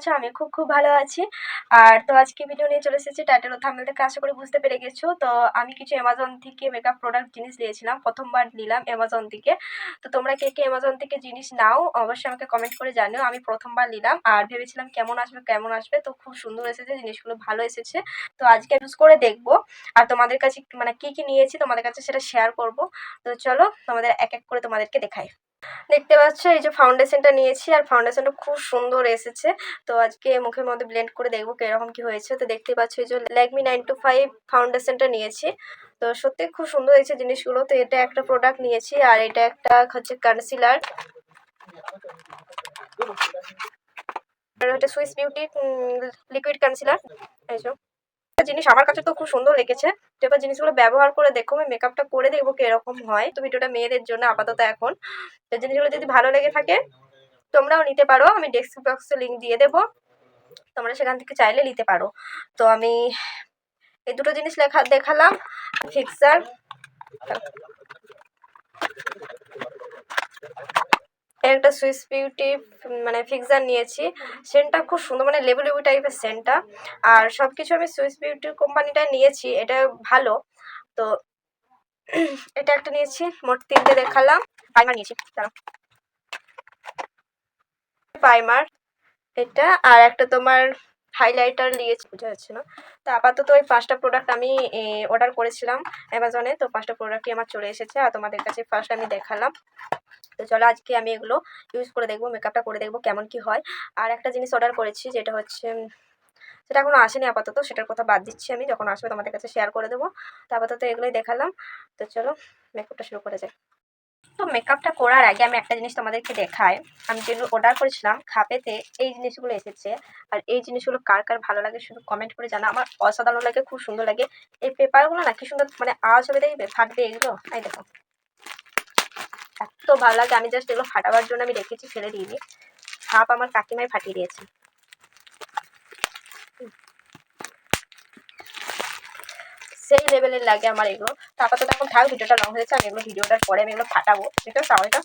আছো? আমি খুব খুব ভালো আছি। আর তো আজকে ভিডিও নিয়ে চলে এসেছি টাইটেল ও থাম্বনেল থেকে। আশা করি বুঝতে পেরে গেছো। তো আমি কিছু অ্যামাজন থেকে মেকআপ প্রোডাক্ট জিনিস নিয়েছিলাম। প্রথমবার নিলাম অ্যামাজন থেকে। তো তোমরা কে কে অ্যামাজন থেকে জিনিস নাও, অবশ্যই আমাকে কমেন্ট করে জানিও। আমি প্রথমবার নিলাম। আর ভেবেছিলাম কেমন আসবে কেমন আসবে? তো খুব সুন্দর এসেছে, জিনিসগুলো ভালো এসেছে। তো আজকে ইউজ করে দেখব। আর তোমাদের কাছে মানে কি কি নিয়েছি তোমাদের কাছে সেটা শেয়ার করব। তো চলো তোমাদের এক এক করে তোমাদেরকে দেখাই। দেখতে পাচ্ছ, এই যে ফাউন্ডেশনটা নিয়েছি আর ফাউন্ডেশনটা খুব সুন্দর এসেছে। তো আজকে মুখের মধ্যে ব্লেন্ড করে দেখব কীরকম কি হয়েছে। তো দেখতে পাচ্ছ, এই যে ল্যাকমি নাইন টু ফাইভ ফাউন্ডেশনটা নিয়েছি। তো সত্যি খুব সুন্দর হয়েছে জিনিসগুলো। তো এটা একটা প্রোডাক্ট নিয়েছি আর এটা একটা হচ্ছে কনসিলার আর এটা সুইস বিউটি লিকুইড কনসিলার এই জিনিস আমার কাছে তো খুব সুন্দর লেগেছে। তো এবার জিনিসগুলো ব্যবহার করে দেখো, আমি মেকআপটা করে দেখব কীরকম হয়। তো ভিডিওটা মেয়েদের জন্য আপাতত এখন। তো জিনিসগুলো যদি ভালো লেগে থাকে, তোমরাও নিতে পারো। আমি ডেস্ক্রিপ বক্সে লিঙ্ক দিয়ে দেবো। তোমরা সেখান থেকে চাইলে নিতে পারো। তো আমি এই দুটো জিনিস লেখা, দেখালাম। ফিক্সার একটা সুইস বিউটি মানে ফিক্সার নিয়েছি। সেন্টটা খুব সুন্দর মানে লেবু লেবু টাইপের সেন্টটা আর সব কিছু আমি সুইস বিউটি কোম্পানিটা নিয়েছি, এটা ভালো। তো এটা একটা নিয়েছি, মোট তিনটে দেখালাম। প্রাইমার নিয়েছি, দাঁড়াও। প্রাইমার এটা, আর একটা তোমার হাইলাইটার নিয়েছি বোঝা যাচ্ছে না। তো আপাতত ওই পাঁচটা প্রোডাক্ট আমি অর্ডার করেছিলাম অ্যামাজনে তো পাঁচটা প্রোডাক্টই আমার চলে এসেছে আর তোমাদের কাছে ফার্স্ট আমি দেখালাম। তো চলো আজকে আমি এগুলো ইউজ করে দেখব মেকআপটা করে দেখব কেমন কি হয়। আর একটা জিনিস অর্ডার করেছি যেটা হচ্ছে, সেটা এখনও আসেনি আপাতত, সেটার কথা বাদ দিচ্ছি আমি। যখন আসবে তোমাদের কাছে শেয়ার করে দেবো। তো আপাতত এগুলোই দেখালাম। তো চলো মেকআপটা শুরু করে যাই তো মেকআপটা করার আগে আমি একটা জিনিস তোমাদেরকে দেখাই। আমি যেগুলো অর্ডার করেছিলাম, খাপেতে এই জিনিসগুলো এসেছে। আর এই জিনিসগুলো কার কার ভালো লাগে শুধু কমেন্ট করে জানা আমার অসাধারণ লাগে, খুব সুন্দর লাগে। এই পেপারগুলো না কি সুন্দর মানে আওয়াজ হবে দেখবে, ফাটবে এগুলো। এই দেখো। এত ভালো লাগে, আমি জাস্ট এগুলো ফাটাবার জন্য আমি রেখেছি, ফেলে দিইনি। খাপ আমার কাকিমাই ফাটিয়ে দিয়েছে। সেই লেভেলের লাগে আমার এগুলো। তারপর তো এখন থাক ভিডিওটা লং হয়েছে আমি এগুলো ভিডিওটার পরে আমি এগুলো ফাটাবো এটা এটা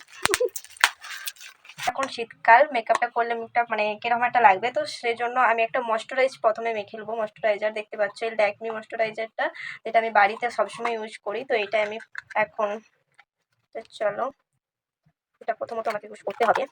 এখন শীতকাল মেকআপটা করলে মুখটা মানে কীরকম একটা লাগবে? তো সেই জন্য আমি একটা ময়শ্চারাইজ প্রথমে মেখে নেব ময়শ্চারাইজার দেখতে পাচ্ছ, এই ল্যাকমি ময়শ্চারাইজারটা যেটা আমি বাড়িতে সবসময় ইউজ করি, তো এটা আমি এখন চলো, এটা প্রথমত আমাকে ইউজ করতে হবে।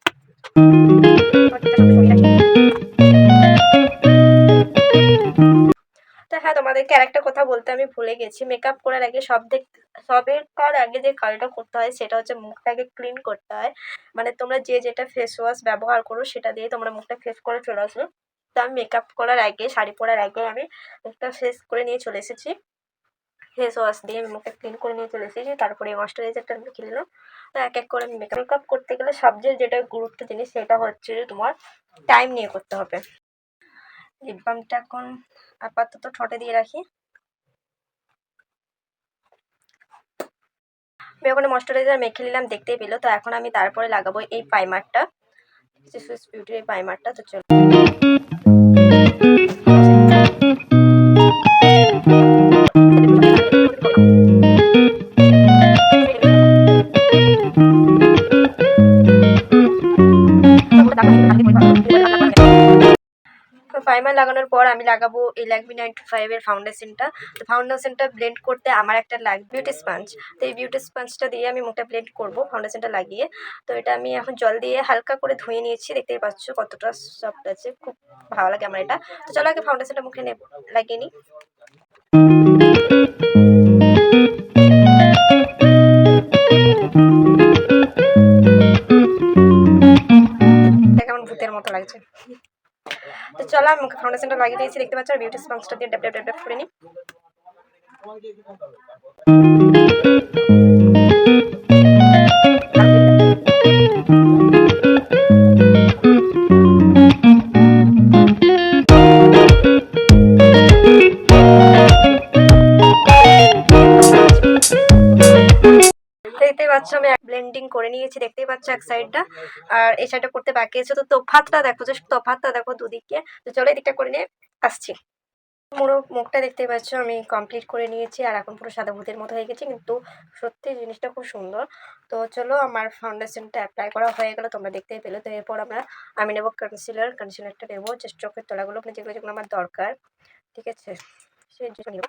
তোমাদেরকে আরেকটা কথা বলতে আমি ভুলে গেছি। মেকআপ করার আগে সব দিক সবের কার আগে যে কাজটা করতে হয় সেটা হচ্ছে মুখটাকে ক্লিন করতে হয়। মানে তোমরা যে যেটা ফেস ওয়াশ ব্যবহার করো সেটা দিয়ে তোমরা মুখটা ফেস করে চলে আসো তো আমি মেকআপ করার আগে, শাড়ি পরার আগে আমি মুখটা ফেস করে নিয়ে চলে এসেছি। ফেস ওয়াশ দিয়ে আমি মুখটা ক্লিন করে নিয়ে চলে এসেছি। তারপরে ময়শ্চারাইজারটা মেখে নিলাম তো এক এক করে আমি মেকআপ মেকআপ করতে গেলে সবচেয়ে যেটা গুরুত্ব জিনিস সেটা হচ্ছে যে তোমার টাইম নিয়ে করতে হবে। লিপ বামটা এখন আপাতত ঠোঁটে দিয়ে রাখি। আমি ওখানে ময়শ্চারাইজার মেখে নিলাম, দেখতেই পেল। তো এখন আমি তারপরে লাগাবো এই প্রাইমারটা সুইস বিউটির এই প্রাইমারটা তো চলো। প্রাইমার লাগানোর পর আমি লাগাবো এই ল্যাকমি নাইনটি ফাইভের ফাউন্ডেশনটা তো ফাউন্ডেশনটা ব্লেন্ড করতে আমার একটা লাগ বিউটি স্পঞ্জ তো এই বিউটি স্পঞ্জটা দিয়ে আমি মুখটা ব্লেন্ড করব ফাউন্ডেশনটা লাগিয়ে। তো এটা আমি এখন জল দিয়ে হালকা করে ধুয়ে নিয়েছি, দেখতেই পাচ্ছ কতটা সফট আছে, খুব ভালো লাগে আমার এটা। তো চলো আগে ফাউন্ডেশনটা মুখে লাগিয়ে নিই। আমি মুখে ফাউন্ডেশনটা লাগিয়ে দিয়েছি, দেখতে পাচ্ছ? আর বিউটি স্পঞ্জটা দিয়ে ডেপ ডেপ ডেপ করে নিই। দেখতেই পাচ্ছ, আমি ব্লেন্ডিং করে নিয়েছি, দেখতেই পাচ্ছ এক সাইডটা আর এই সাইডটা করতে বাকি আছে। তো তোফাতটা দেখো জাস্ট তোফাতটা দেখো দুদিকে। তো চলো এদিকটা করে নিয়ে আসছি। পুরো মুখটা দেখতেই পাচ্ছ, আমি কমপ্লিট করে নিয়েছি। আর এখন পুরো সাদা ভূতের মতো হয়ে গেছে, কিন্তু সত্যি জিনিসটা খুব সুন্দর। তো চলো আমার ফাউন্ডেশনটা অ্যাপ্লাই করা হয়ে গেলো, তোমরা দেখতেই পেলে। তো এরপর আমরা আমি নেব কনসিলার কনসিলারটা নেব জাস্ট চোখের তোলাগুলো, যেগুলো যেগুলো আমার দরকার। ঠিক আছে? সেই জন্য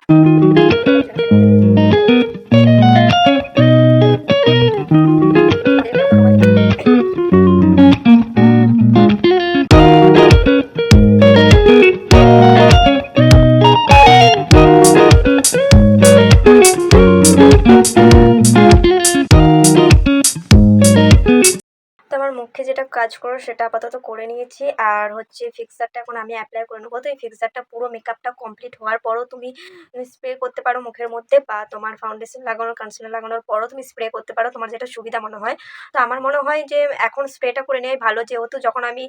কাজ করো, সেটা আপাতত করে নিয়েছি। আর হচ্ছে ফিক্সারটা এখন আমি অ্যাপ্লাই করে নেব। তো এই ফিক্সারটা পুরো মেকআপটা কমপ্লিট হওয়ার পরও তুমি স্প্রে করতে পারো মুখের মধ্যে বা তোমার ফাউন্ডেশন লাগানোর কনসিলার লাগানোর পরও তুমি স্প্রে করতে পারো, তোমার যেটা সুবিধা মনে হয়। তো আমার মনে হয় যে এখন স্প্রেটা করে নেওয়াই ভালো, যেহেতু যখন আমি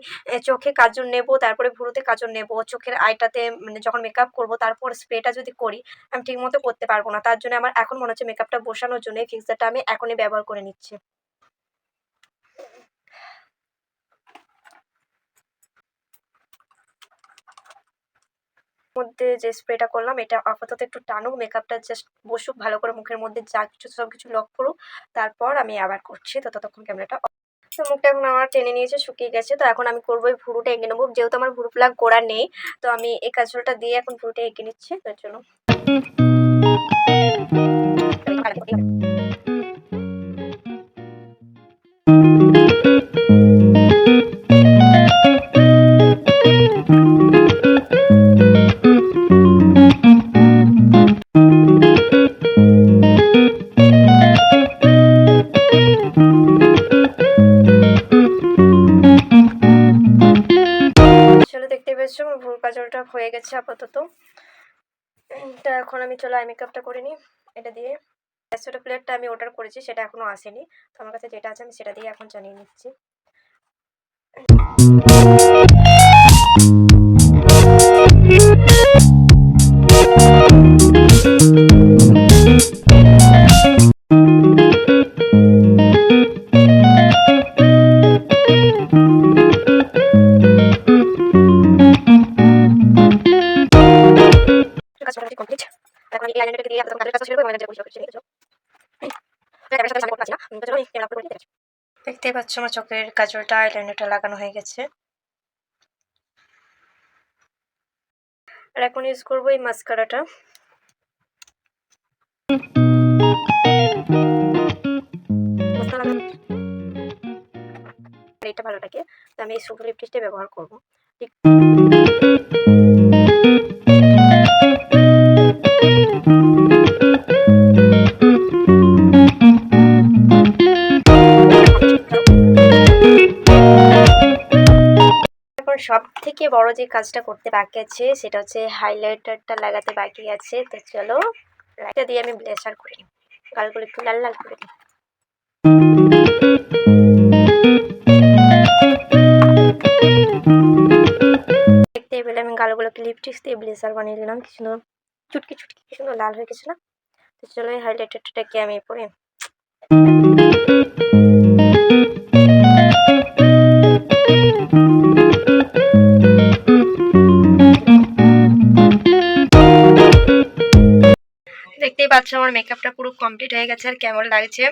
চোখে কাজল নেব, তারপরে ভুরুতে কাজল নেব, চোখের আইটাতে মানে যখন মেকআপ করব, তারপর স্প্রেটা যদি করি, আমি ঠিকমতো করতে পারব না। তার জন্য আমার এখন মনে হচ্ছে মেকআপটা বসানোর জন্য এই ফিক্সারটা আমি এখনই ব্যবহার করে নিচ্ছি। মধ্যে যে স্প্রেটা করলাম, এটা আপাতত একটু টানুক মেকআপটা জাস্ট বসুক, ভালো করে মুখের মধ্যে যা কিছু সব কিছু লক করুক, তারপর আমি আবার করছি। তো ততক্ষণ ক্যামেরাটা তো মুখটা এখন আমার টেনে নিয়েছে, শুকিয়ে গেছে। তো এখন আমি করব এই ভুরুটা এঁকে নেব। যেহেতু আমার ভুরু প্লাগ গোড়া নেই, তো আমি এই কাজলটা দিয়ে এখন ভুরুটা এঁকে নিচ্ছি। জন্য চলো। আপাতত। এটা এখন আমি চলো আই মেকআপটা করে নিই এটা দিয়ে। একশোটা প্লেটটা আমি অর্ডার করেছি, সেটা এখনও আসেনি। তো আমার কাছে যেটা আছে, আমি সেটা দিয়ে এখন জানিয়ে নিচ্ছি। কাজটা পাচ্ছ আমার চোখের কাজলটা আইলাইনারটা লাগানো হয়ে গেছে। আর এখন ইউজ করব এই মাস্কারাটা এটা ভালো লাগে। তো আমি এই সুপার লিপস্টিকটা ব্যবহার করব। ঠিক থেকে বড় যে কাজটা করতে বাকি আছে, সেটা হচ্ছে হাইলাইটারটা লাগাতে বাকি আছে। তো চলো এটা দিয়ে আমি ব্লেসার করি। গালগুলো একটু লাল লাল করে দিই। দেখতেই পেলে আমি গালগুলোকে লিপস্টিক দিয়ে ব্লেসার বানিয়ে নিলাম কি সুন্দর, চুটকি চুটকি, কি সুন্দর লাল হয়ে গেছে না? তো চলো এই হাইলাইটারটাকে আমি পরে দেখতেই পাচ্ছ আমার মেকআপটা পুরো কমপ্লিট হয়ে গেছে, আর কেমন লাগছে?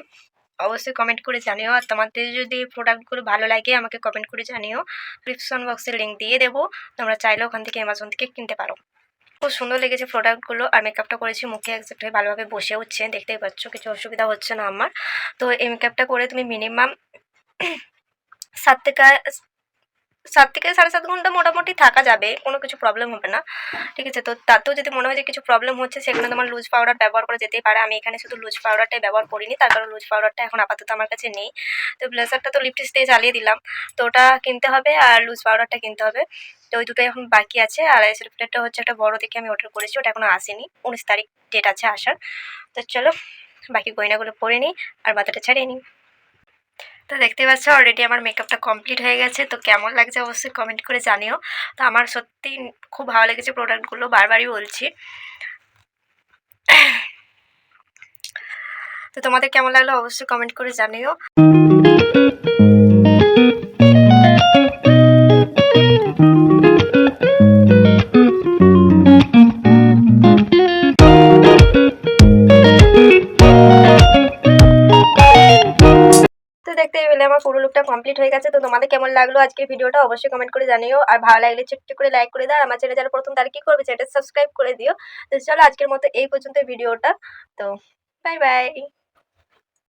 অবশ্যই কমেন্ট করে জানিও। আর তোমাদের যদি প্রোডাক্টগুলো ভালো লাগে, আমাকে কমেন্ট করে জানিও। ডিসক্রিপশন বক্সের লিঙ্ক দিয়ে দেবো। তোমরা চাইলে ওখান থেকে অ্যামাজন থেকে কিনতে পারো। খুব সুন্দর লেগেছে প্রোডাক্টগুলো আর মেকআপটা করেছি মুখে একসাথে হয়ে ভালোভাবে বসে উঠছে। দেখতেই পাচ্ছ, কিছু অসুবিধা হচ্ছে না আমার। তো এই মেকআপটা করে তুমি মিনিমাম সাত থেকে সাত থেকে সাড়ে সাত ঘণ্টা মোটামুটি থাকা যাবে, কোনো কিছু প্রবলেম হবে না। ঠিক আছে, তো তাতেও যদি মনে হয় যে কিছু প্রবলেম হচ্ছে, সেখানে তোমার লুজ পাউডার ব্যবহার করা যেতেই পারে। আমি এখানে শুধু লুজ পাউডারটাই ব্যবহার করিনি, তার কারণ লুজ পাউডারটা এখন আপাতত আমার কাছে নেই। তো ব্লেজারটা তো লিপস্টিক দিয়ে চালিয়ে দিলাম। তো ওটা কিনতে হবে আর লুজ পাউডারটা কিনতে হবে। তো ওই দুটোই এখন বাকি আছে। আর আইসের প্লেটটা হচ্ছে একটা বড় দেখে আমি অর্ডার করেছি, ওটা এখনও আসেনি। উনিশ তারিখ ডেট আছে আসার। তো চলো, বাকি গয়নাগুলো পরে নিই, আর বাতাটা ছাড়িয়ে নিই। তো দেখতে পাচ্ছ অলরেডি আমার মেকআপটা কমপ্লিট হয়ে গেছে। তো কেমন লাগছে অবশ্যই কমেন্ট করে জানিও। তো আমার সত্যি খুব ভালো লেগেছে প্রোডাক্টগুলো বারবারই বলছি। তো তোমাদের কেমন লাগল অবশ্যই কমেন্ট করে জানিও। পুরো লুকটা কমপ্লিট হয়ে গেছে, তো তোমাদের কেমন লাগল আজকের ভিডিওটা অবশ্যই কমেন্ট করে জানিও। আর ভালো লাগলে ছোট্ট করে লাইক করে দাও, আর আমার চ্যানেল যারা প্রথম তারা কি করবে সেটা সাবস্ক্রাইব করে দিও। তো চলো আজকের মতো এই পর্যন্ত ভিডিওটা তো বাই বাই